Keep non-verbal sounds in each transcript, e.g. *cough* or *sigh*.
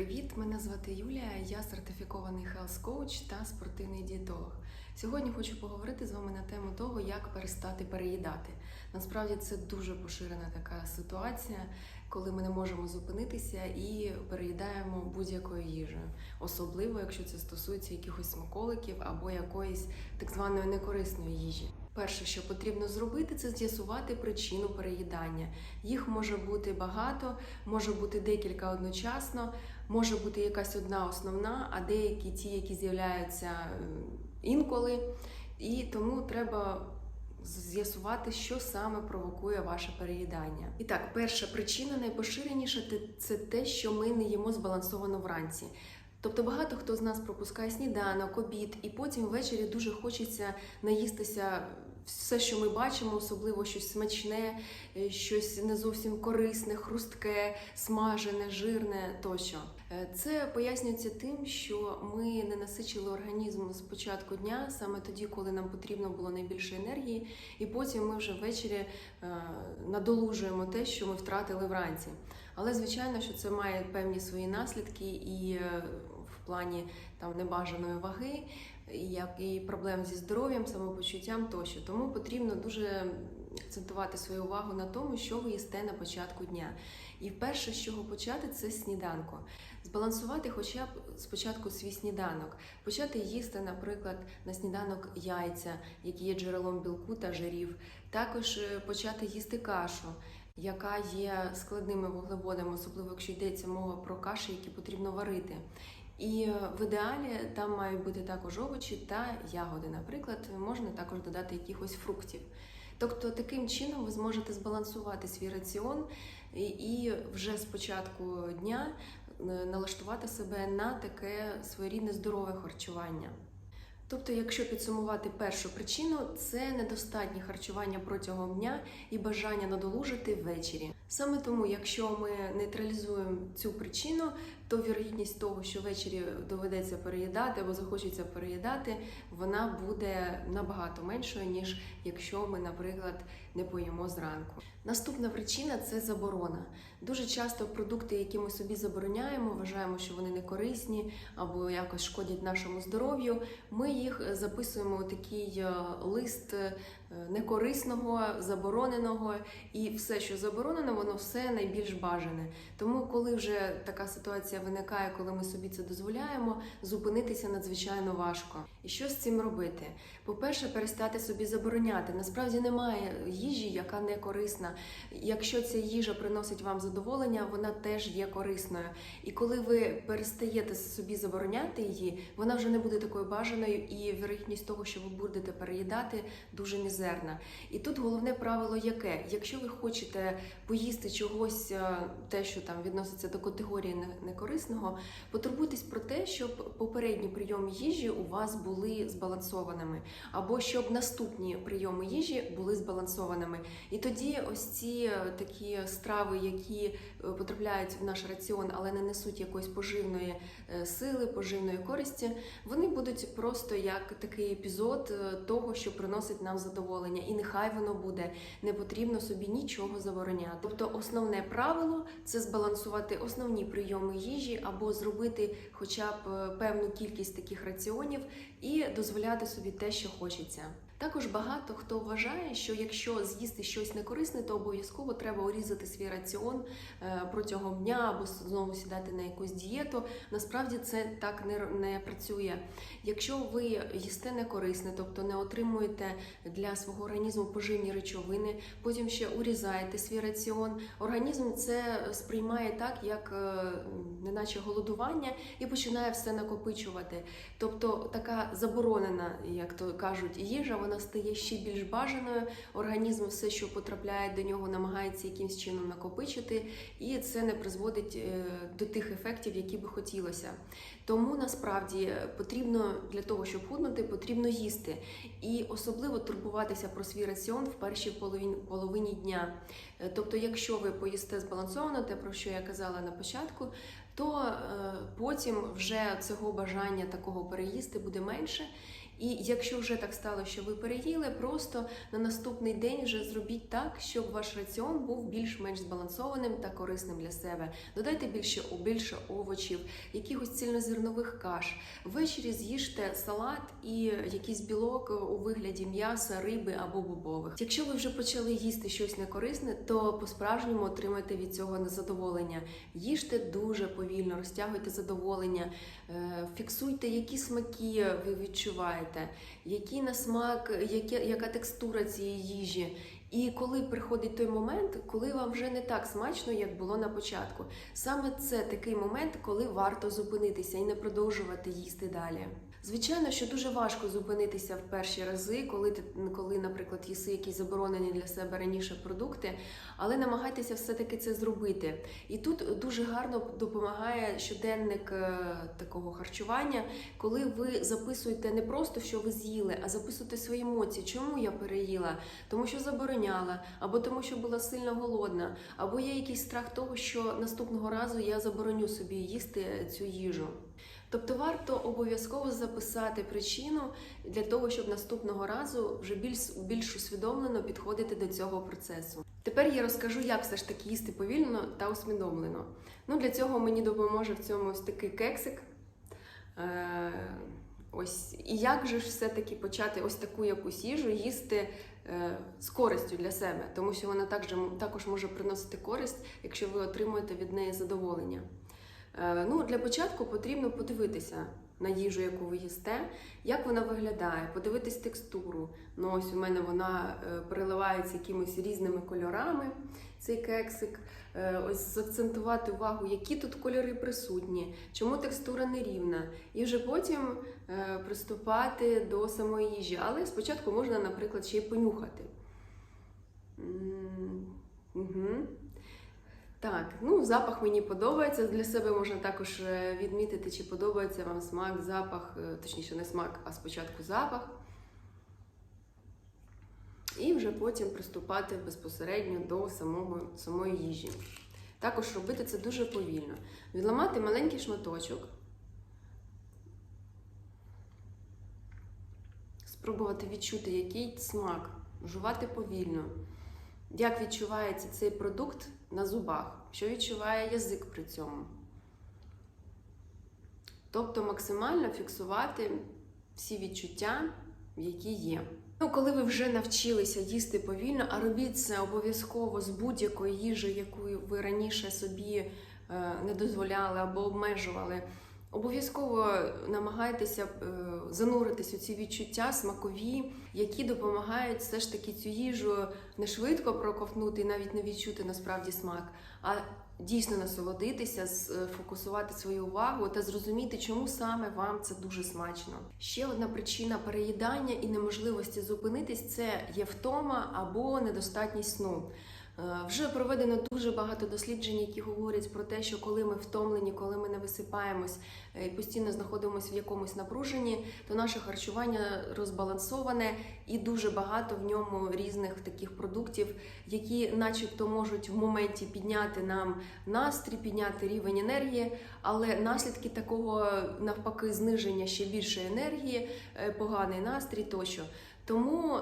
Привіт, мене звати Юлія. Я сертифікований health coach та спортивний дієтолог. Сьогодні хочу поговорити з вами на тему того, як перестати переїдати. Насправді це дуже поширена така ситуація, коли ми не можемо зупинитися і переїдаємо будь-якою їжею, особливо якщо це стосується якихось смаколиків або якоїсь так званої некорисної їжі. Перше, що потрібно зробити, це з'ясувати причину переїдання. Їх може бути багато, може бути декілька одночасно, може бути якась одна основна, а деякі ті, які з'являються інколи. І тому треба з'ясувати, що саме провокує ваше переїдання. І так, перша причина найпоширеніша це те, що ми не їмо збалансовано вранці. Тобто багато хто з нас пропускає сніданок, обід, і потім ввечері дуже хочеться наїстися все, що ми бачимо, особливо щось смачне, е, щось не зовсім корисне, хрустке, смажене, жирне тощо. Е, Це пояснюється тим, що ми не насичили організм з початку дня, саме тоді, коли нам потрібно було найбільше енергії, і потім ми вже ввечері е, надолужуємо те, що ми втратили вранці. Але звичайно, що це має певні свої наслідки і е, в плані там небажаної ваги, як і проблем зі здоров'ям, самопочуттям тощо. Тому потрібно дуже акцентувати свою увагу на тому, що ви їсте на початку дня. І перше, з чого почати, це сніданку. Збалансувати хоча б спочатку свій сніданок, почати їсти, наприклад, на сніданок яйця, які є джерелом білку та жирів, також е, почати їсти кашу. Яка є складними вуглеводами, особливо якщо йдеться мова про каші, які потрібно варити. І е, в ідеалі там мають бути також овочі та ягоди. Наприклад, можна також додати якихось фруктів. Тобто, таким чином ви зможете збалансувати свій раціон і- вже з початку дня налаштувати себе на таке своєрідне здорове харчування. Тобто, якщо підсумувати першу причину, це недостатнє харчування протягом дня і бажання надолужити ввечері. Саме тому, якщо ми нейтралізуємо цю причину, то вірогідність того, що ввечері доведеться переїдати або захочеться переїдати, вона буде набагато меншою, ніж якщо ми, наприклад, не поїмо зранку. Наступна причина це заборона. Дуже часто продукти, які ми собі забороняємо, вважаємо, що вони не корисні або якось шкодять нашому здоров'ю. Ми їх записуємо у такий е, лист е, некорисного, забороненого, і все, що заборонено, воно все найбільш бажане. Тому, коли вже така ситуація виникає, коли ми собі це дозволяємо, зупинитися надзвичайно важко. І що з цим робити? По-перше, перестати собі забороняти. Насправді немає їжі, яка не корисна. Якщо ця їжа приносить вам задоволення, вона теж є корисною. І коли ви перестаєте собі забороняти її, вона вже не буде такою бажаною, і вірогідність того, що ви будете переїдати, дуже мізерна. І тут головне правило яке? Якщо ви хочете поїсти чогось, е, те, що там відноситься до категорії не- некорисного, потурбуйтесь про те, щоб попередні прийоми їжі у вас були збалансованими, або щоб наступні прийоми їжі були збалансованими. І тоді ось ці е, такі страви, які е, потрапляють в наш раціон, але не несуть якоїсь поживної е, сили, поживної користі, вони будуть просто як такий епізод того, що приносить нам задоволення. І нехай воно буде, не потрібно собі нічого забороняти. Тобто, основне правило це збалансувати основні прийоми їжі або зробити хоча б е, певну кількість таких раціонів і дозволяти собі те, що хочеться. Також багато хто вважає, що якщо з'їсти щось некорисне, то обов'язково треба урізати свій раціон е, протягом дня або знову сідати на якусь дієту. Насправді це так не, не працює. Якщо ви їсте некорисне, тобто не отримуєте для свого організму поживні речовини, потім ще урізаєте свій раціон, організм це сприймає так, як е, неначе голодування, і починає все накопичувати. Тобто така заборонена, як то кажуть, їжа, вона стає ще більш бажаною. Організм все, що потрапляє до нього, намагається якимось чином накопичити, і це не призводить е, до тих ефектів, які би хотілося. Тому насправді е, потрібно для того, щоб худнути, потрібно їсти і особливо турбуватися про свій раціон в першій половині, половині дня. Е, Тобто, якщо ви поїсте збалансовано, те про що я казала на початку, то потім вже цього бажання такого переїсти буде менше. І якщо вже так стало, що ви переїли, просто на наступний день вже зробіть так, щоб ваш раціон був більш-менш збалансованим та корисним для себе. Додайте більше більше овочів, якихось цільнозернових каш. Ввечері з'їжте салат і якийсь білок у вигляді м'яса, риби або бобових. Якщо ви вже почали їсти щось некорисне, то по-справжньому отримайте від цього незадоволення. Їжте дуже повільно, розтягуйте задоволення, е, фіксуйте, які смаки ви відчуваєте, який на смак, яка, яка текстура цієї їжі. І коли приходить той момент, коли вам вже не так смачно, як було на початку, саме це такий момент, коли варто зупинитися і не продовжувати їсти далі. Звичайно, що дуже важко зупинитися в перші рази, коли ти, коли, наприклад, їси якісь заборонені для себе раніше продукти, але намагайтеся все-таки це зробити. І тут дуже гарно допомагає щоденник е, такого харчування, коли ви записуєте не просто, що ви з'їли, а записуєте свої емоції, чому я переїла, тому що забороняла, або тому, що була сильно голодна, або є якийсь страх того, що наступного разу я забороню собі їсти цю їжу. Тобто варто обов'язково записати причину для того, щоб наступного разу вже більш більш усвідомлено підходити до цього процесу. Тепер я розкажу, як все ж таки їсти повільно та усвідомлено. Ну для цього мені допоможе в цьому ось такий кексик. Е, Ось і як же ж все-таки почати ось таку якусь їжу їсти е, з користю для себе, тому що вона також, також може приносити користь, якщо ви отримуєте від неї задоволення. Е, ну, Для початку потрібно подивитися на їжу, яку ви їсте, як вона виглядає, подивитись текстуру. Ну, ось у мене вона е, переливається якимись різними кольорами, цей кексик. Е, ось заакцентувати увагу, які тут кольори присутні, чому текстура нерівна. І вже потім приступати до самої їжі. Але спочатку можна, наприклад, ще й понюхати. Угу. Так, ну запах мені подобається. Для себе можна також е, відмітити, чи подобається вам смак, запах, е, точніше, не смак, а спочатку запах. І вже потім приступати безпосередньо до самого, самої їжі. Також робити це дуже повільно. Відламати маленький шматочок. Спробувати відчути, який смак, жувати повільно. Як відчувається цей продукт на зубах, що відчуває язик при цьому. Тобто максимально фіксувати всі відчуття, які є. Ну, коли ви вже навчилися їсти повільно, а робіть це обов'язково з будь-якої їжі, яку ви раніше собі е, не дозволяли або обмежували. Обов'язково намагайтеся е, зануритись у ці відчуття смакові, які допомагають все ж таки цю їжу не швидко проковтнути і навіть не відчути насправді смак, а дійсно насолодитися, сфокусувати свою увагу та зрозуміти, чому саме вам це дуже смачно. Ще одна причина переїдання і неможливості зупинитись це є втома або недостатність сну. Е, вже проведено дуже багато досліджень, які говорять про те, що коли ми втомлені, коли ми не висипаємось е, і постійно знаходимося в якомусь напруженні, то наше харчування розбалансоване і дуже багато в ньому різних таких продуктів, які, начебто, можуть в моменті підняти нам настрій, підняти рівень енергії, але наслідки такого навпаки зниження ще більше енергії, е, поганий настрій тощо. Тому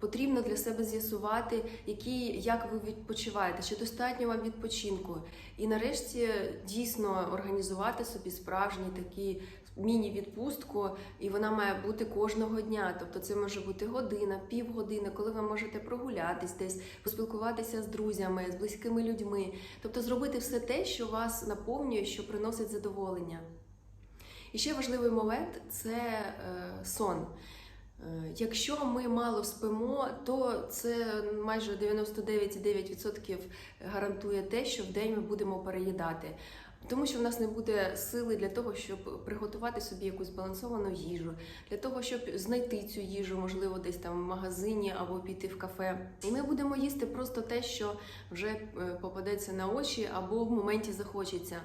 потрібно для себе з'ясувати, які, як ви відпочиваєте, чи достатньо вам відпочинку. І нарешті дійсно організувати собі справжній такий міні-відпустку, і вона має бути кожного дня. Тобто це може бути година, півгодини, коли ви можете прогулятись десь, поспілкуватися з друзями, з близькими людьми. Тобто зробити все те, що вас наповнює, що приносить задоволення. І ще важливий момент це е, сон. Е, якщо ми мало спимо, то це майже 99,9% гарантує те, що в день ми будемо переїдати. Тому що в нас не буде сили для того, щоб приготувати собі якусь збалансовану їжу, для того, щоб знайти цю їжу, можливо, десь там в магазині або піти в кафе. І ми будемо їсти просто те, що вже е, попадеться на очі або в моменті захочеться.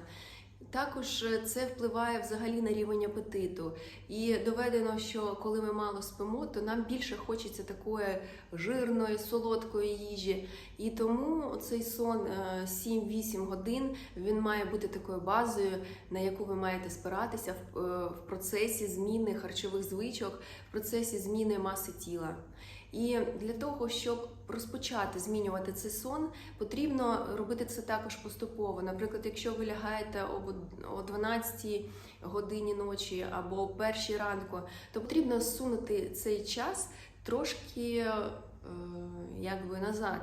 Також е, це впливає взагалі на рівень апетиту. І доведено, що коли ми мало спимо, то нам більше хочеться такої жирної, солодкої їжі. І тому цей сон е, 7-8 годин він має бути такою базою, на яку ви маєте спиратися е, в процесі зміни харчових звичок, в процесі зміни маси тіла. І для того, щоб розпочати змінювати цей сон, потрібно робити це також поступово. Наприклад, якщо ви лягаєте о 12 годині ночі або о першій ранку, то потрібно зсунути цей час трошки е, якби назад.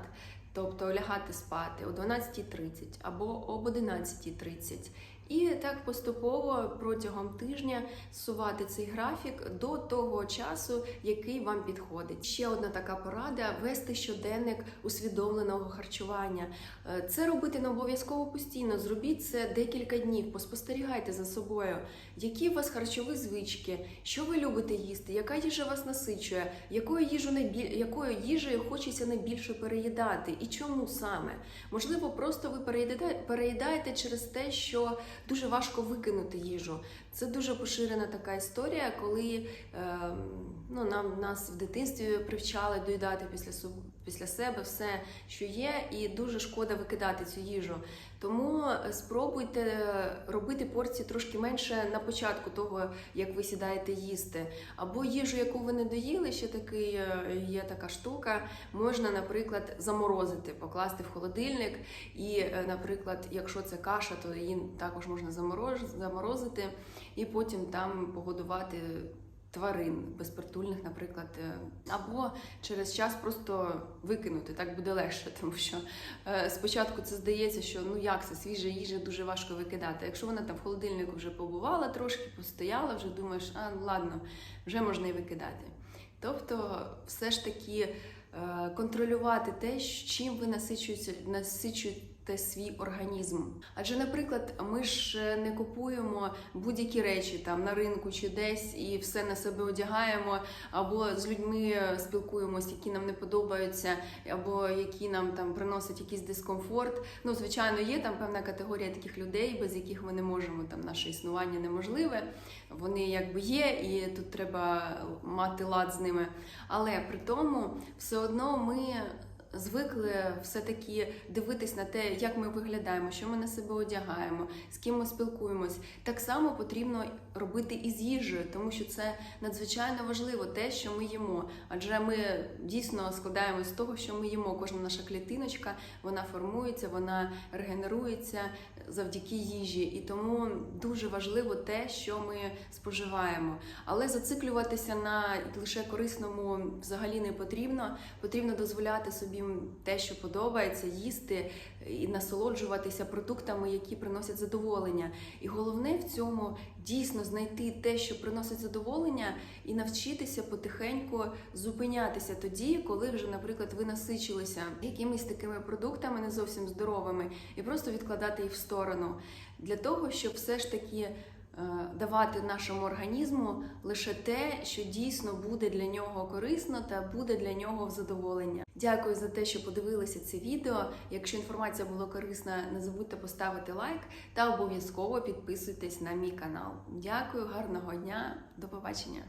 Тобто лягати спати о 12.30 або об 11.30. І так поступово протягом тижня сувати цей графік до того часу, який вам підходить. Ще одна така порада вести щоденник усвідомленого харчування. Е, Це робити не обов'язково постійно. Зробіть це декілька днів, поспостерігайте за собою, які у вас харчові звички, що ви любите їсти, яка їжа вас насичує, якою їжу найбіль... якою їжею хочеться найбільше переїдати, і чому саме? Можливо, просто ви переїдаєте, переїдаєте через те, що дуже важко викинути їжу. Це дуже поширена така історія, коли е, ну, нам нас в дитинстві привчали доїдати після після себе все, що є, і дуже шкода викидати цю їжу. Тому е, спробуйте робити порції трошки менше на початку того, як ви сідаєте їсти. Або їжу, яку ви не доїли, ще такий е, є така штука. Можна, наприклад, заморозити, покласти в холодильник. І, наприклад, якщо це каша, то її також можна замороз- заморозити і потім там погодувати. Тварин безпритульних, наприклад, е, або через час просто викинути, так буде легше, *laughs* тому що е, спочатку це здається, що ну як це свіжа їжа дуже важко викидати. Якщо вона там в холодильнику вже побувала трошки, постояла, вже думаєш, а ну ладно, вже можна і викидати. Тобто, все ж таки е, контролювати те, чим ви насичуєте, насичуєте свій організм. Адже, наприклад, ми ж е, не купуємо будь-які речі там на ринку чи десь і все на себе одягаємо, або з людьми спілкуємось, які нам не подобаються, або які нам там приносять якийсь дискомфорт. Ну, звичайно, є там певна категорія таких людей, без яких ми не можемо там наше існування неможливе. Вони якби є, і тут треба мати лад з ними. Але при тому все одно ми звикли все-таки дивитись на те, як ми виглядаємо, що ми на себе одягаємо, з ким ми спілкуємось. Так само потрібно робити і з їжею, тому що це надзвичайно важливо те, що ми їмо. Адже ми дійсно складаємось з того, що ми їмо. Кожна наша клітиночка вона формується, вона регенерується завдяки їжі, і тому дуже важливо те, що ми споживаємо. Але зациклюватися на лише корисному взагалі не потрібно. Потрібно дозволяти собі те, що подобається, їсти і насолоджуватися продуктами, які приносять задоволення. І головне в цьому дійсно знайти те, що приносить задоволення, і навчитися потихеньку зупинятися тоді, коли вже, наприклад, ви насичилися якимись такими продуктами не зовсім здоровими, і просто відкладати їх в сторону для того, щоб все ж таки давати нашому організму лише те, що дійсно буде для нього корисно та буде для нього в задоволення. Дякую за те, що подивилися це відео. Якщо інформація була корисна, не забудьте поставити лайк та обов'язково підписуйтесь на мій канал. Дякую, гарного дня, до побачення!